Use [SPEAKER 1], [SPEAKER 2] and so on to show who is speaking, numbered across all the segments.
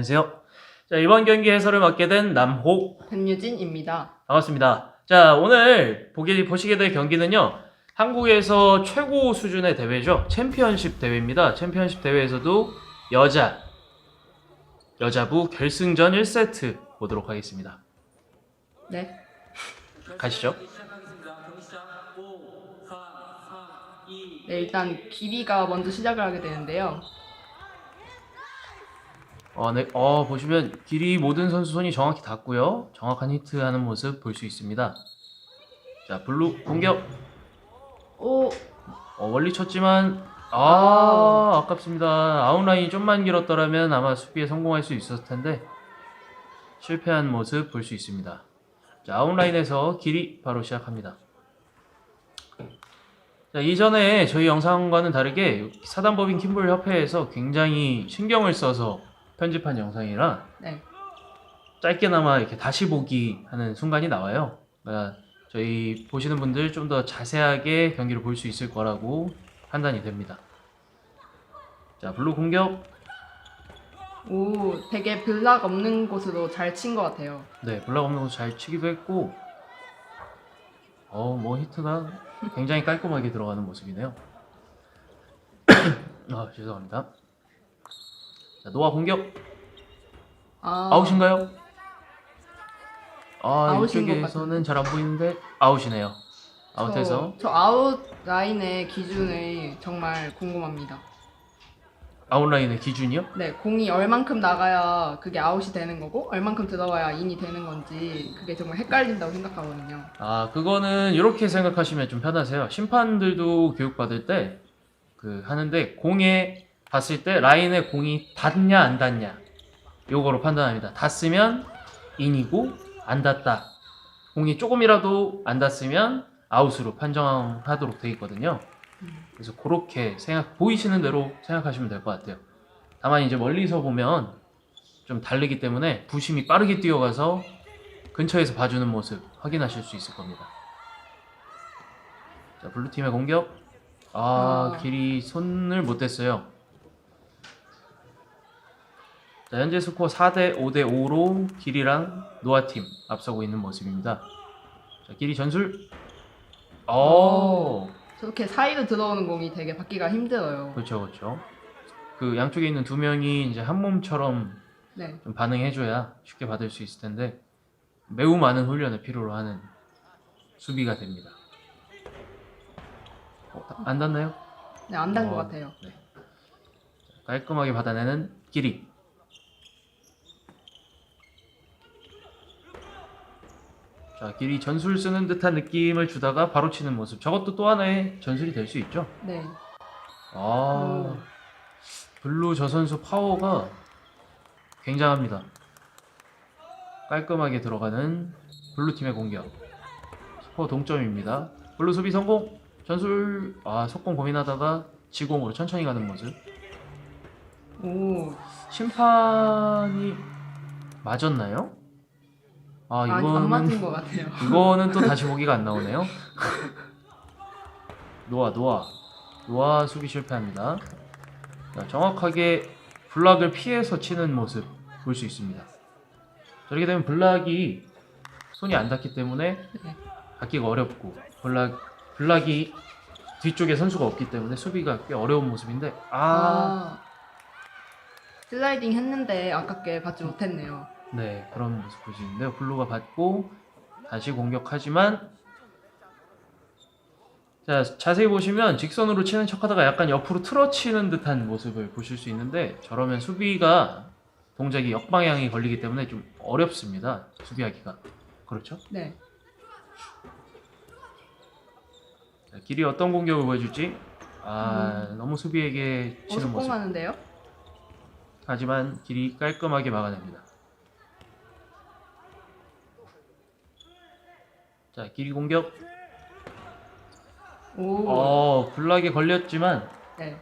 [SPEAKER 1] 안녕하세요. 자, 이번 경기 해설을 맡게 된 남호
[SPEAKER 2] 변유진입니다.
[SPEAKER 1] 반갑습니다. 자, 오늘 보기, 보시게 될 경기는요. 한국에서 최고 수준의 대회죠. 챔피언십 대회입니다. 챔피언십 대회에서도 여자, 여자부 결승전 1세트 보도록 하겠습니다.
[SPEAKER 2] 네.
[SPEAKER 1] 가시죠.
[SPEAKER 2] 네, 일단 길이가 먼저 시작을 하게 되는데요.
[SPEAKER 1] 어, 네, 어, 보시면 길이 모든 선수 손이 정확히 닿고요. 정확한 히트하는 모습 볼 수 있습니다. 자, 블루 공격.
[SPEAKER 2] 오,
[SPEAKER 1] 어, 멀리 쳤지만 아, 아깝습니다. 아웃라인이 좀만 길었더라면 아마 수비에 성공할 수 있었을 텐데 실패한 모습 볼 수 있습니다. 자, 아웃라인에서 길이 바로 시작합니다. 자, 이전에 저희 영상과는 다르게 사단법인 킴볼 협회에서 굉장히 신경을 써서 편집한 영상이라
[SPEAKER 2] 네.
[SPEAKER 1] 짧게나마 이렇게 다시 보기 하는 순간이 나와요. 그러니까 저희 보시는 분들 좀 더 자세하게 경기를 볼 수 있을 거라고 판단이 됩니다. 자, 블루 공격.
[SPEAKER 2] 오, 되게 블락 없는 곳으로 잘 친 것 같아요.
[SPEAKER 1] 네, 블락 없는 곳 잘 치기도 했고, 어, 뭐 히트가 굉장히 깔끔하게 들어가는 모습이네요. 아, 죄송합니다. 자, 노아 공격.
[SPEAKER 2] 아,
[SPEAKER 1] 아웃인가요? 아,
[SPEAKER 2] 아웃인 것
[SPEAKER 1] 이쪽에서는 잘 안 보이는데 아웃이네요. 아웃해서
[SPEAKER 2] 저, 저 아웃 라인의 기준이 정말 궁금합니다.
[SPEAKER 1] 아웃라인의 기준이요?
[SPEAKER 2] 네, 공이 얼만큼 나가야 그게 아웃이 되는 거고 얼만큼 들어가야 인이 되는 건지 그게 정말 헷갈린다고 생각하거든요.
[SPEAKER 1] 아, 그거는 이렇게 생각하시면 좀 편하세요. 심판들도 교육받을 때 그 하는데 공에 봤을 때 라인에 공이 닿냐 안 닿냐 요거로 판단합니다. 닿으면 인이고 안 닿다. 공이 조금이라도 안 닿으면 아웃으로 판정하도록 돼 있거든요. 그래서 그렇게 생각 보이시는 대로 생각하시면 될 것 같아요. 다만 이제 멀리서 보면 좀 다르기 때문에 부심이 빠르게 뛰어가서 근처에서 봐주는 모습 확인하실 수 있을 겁니다. 자, 블루팀의 공격. 아,
[SPEAKER 2] 아.
[SPEAKER 1] 길이 손을 못 댔어요. 자, 현재 스코어 4대 5대 5로 길이랑 노아팀 앞서고 있는 모습입니다. 자, 길이 전술. 어,
[SPEAKER 2] 저렇게 사이로 들어오는 공이 되게 받기가 힘들어요.
[SPEAKER 1] 그렇죠, 그렇죠. 그 양쪽에 있는 두 명이 이제 한 몸처럼
[SPEAKER 2] 네.
[SPEAKER 1] 좀 반응해줘야 쉽게 받을 수 있을 텐데 매우 많은 훈련을 필요로 하는 수비가 됩니다. 어, 안 닿나요?
[SPEAKER 2] 네, 안단것
[SPEAKER 1] 어.
[SPEAKER 2] 같아요.
[SPEAKER 1] 깔끔하게 받아내는 길이. 자, 길이 전술 쓰는 듯한 느낌을 주다가 바로 치는 모습. 저것도 또 하나의 전술이 될 수 있죠.
[SPEAKER 2] 네.
[SPEAKER 1] 아,
[SPEAKER 2] 오.
[SPEAKER 1] 블루 저 선수 파워가 굉장합니다. 깔끔하게 들어가는 블루 팀의 공격. 스코어 동점입니다. 블루 수비 성공. 전술 아 속공 고민하다가 지공으로 천천히 가는 모습.
[SPEAKER 2] 오,
[SPEAKER 1] 심판이 맞았나요? 아
[SPEAKER 2] 아니, 안
[SPEAKER 1] 이거는
[SPEAKER 2] 맞은 것 같아요.
[SPEAKER 1] 이거는 또 다시 보기가 안 나오네요. 노아 노아 노아 수비 실패합니다. 자, 정확하게 블락을 피해서 치는 모습 볼 수 있습니다. 저렇게 되면 블락이 손이 안 닿기 때문에
[SPEAKER 2] 네.
[SPEAKER 1] 받기가 어렵고 블락 블락이 뒤쪽에 선수가 없기 때문에 수비가 꽤 어려운 모습인데 아,
[SPEAKER 2] 아, 슬라이딩 했는데 아깝게 받지 못했네요.
[SPEAKER 1] 네 그런 모습 있는데요. 블루가 받고 다시 공격하지만 자 자세히 보시면 직선으로 치는 척하다가 약간 옆으로 틀어치는 듯한 모습을 보실 수 있는데 저러면 수비가 동작이 역방향이 걸리기 때문에 좀 어렵습니다. 수비하기가 그렇죠?
[SPEAKER 2] 네.
[SPEAKER 1] 자, 길이 어떤 공격을 보여줄지 아 너무 수비에게 치는 모습
[SPEAKER 2] 어속공하는데요?
[SPEAKER 1] 하지만 길이 깔끔하게 막아냅니다. 자 길이 공격
[SPEAKER 2] 오,
[SPEAKER 1] 어 블락에 걸렸지만
[SPEAKER 2] 네.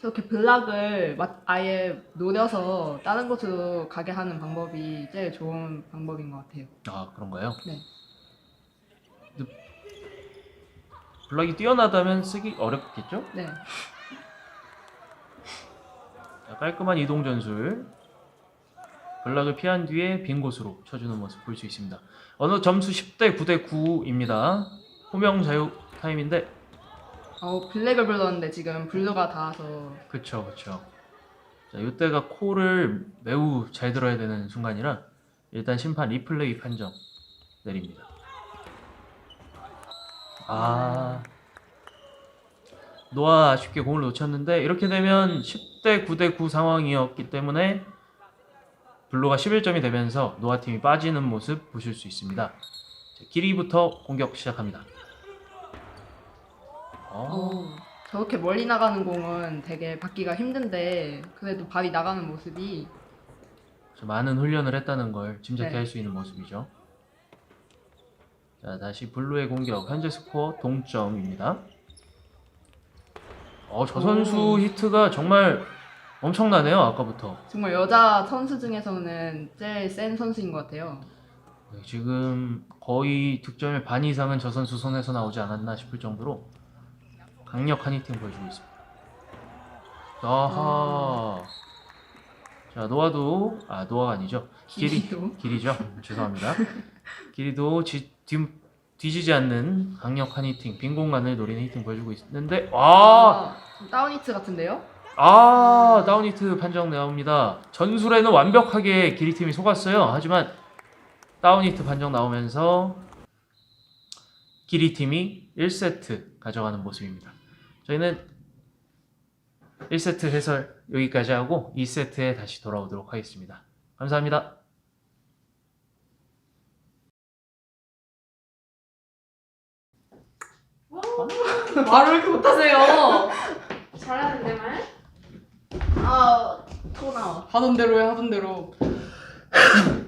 [SPEAKER 2] 저렇게 블락을 맛- 아예 노려서 다른 곳으로 가게 하는 방법이 제일 좋은 방법인 것 같아요.
[SPEAKER 1] 아 그런가요?
[SPEAKER 2] 네.
[SPEAKER 1] 근데 블락이 뛰어나다면 쓰기 어렵겠죠?
[SPEAKER 2] 네.
[SPEAKER 1] 자, 깔끔한 이동 전술. 블락을 피한 뒤에 빈 곳으로 쳐주는 모습 볼 수 있습니다. 어느 점수 10대 9대 9입니다. 호명 자유 타임인데
[SPEAKER 2] 어, 블랙을 불렀는데 지금 블루가 닿아서
[SPEAKER 1] 그쵸 그쵸. 자 이때가 콜을 매우 잘 들어야 되는 순간이라 일단 심판 리플레이 판정 내립니다. 아 노아 쉽게 공을 놓쳤는데 이렇게 되면 10대 9대 9 상황이었기 때문에 블루가 11점이 되면서 노아 팀이 빠지는 모습 보실 수 있습니다. 자, 길이부터 공격 시작합니다. 어,
[SPEAKER 2] 어, 저렇게 멀리 나가는 공은 되게 받기가 힘든데 그래도 발이 나가는 모습이
[SPEAKER 1] 저 많은 훈련을 했다는 걸 짐작해
[SPEAKER 2] 네.
[SPEAKER 1] 할 수 있는 모습이죠. 자, 다시 블루의 공격. 현재 스코어 동점입니다. 어, 저 선수
[SPEAKER 2] 오.
[SPEAKER 1] 히트가 정말 엄청나네요, 아까부터.
[SPEAKER 2] 정말 여자 선수 중에서는 제일 센 선수인 것 같아요.
[SPEAKER 1] 네, 지금 거의 득점의 반 이상은 저 선수 손에서 나오지 않았나 싶을 정도로 강력한 히팅 보여주고 있습니다. 아하. 자, 노아도, 아, 노아가 아니죠. 길이,
[SPEAKER 2] 길이도.
[SPEAKER 1] 길이죠. 죄송합니다. 길이도 지, 뒤, 뒤지지 않는 강력한 히팅, 빈 공간을 노리는 히팅 보여주고 있는데, 아!
[SPEAKER 2] 아, 좀 다운히트 같은데요?
[SPEAKER 1] 아, 다운히트 판정 나옵니다. 전술에는 완벽하게 기리팀이 속았어요. 하지만 다운히트 판정 나오면서 기리팀이 1세트 가져가는 모습입니다. 저희는 1세트 해설 여기까지 하고 2세트에 다시 돌아오도록 하겠습니다. 감사합니다.
[SPEAKER 2] 말을 이렇게 못하세요.
[SPEAKER 3] 잘하는데 말?
[SPEAKER 2] 아더 나와. 하던 대로 해 하던 대로.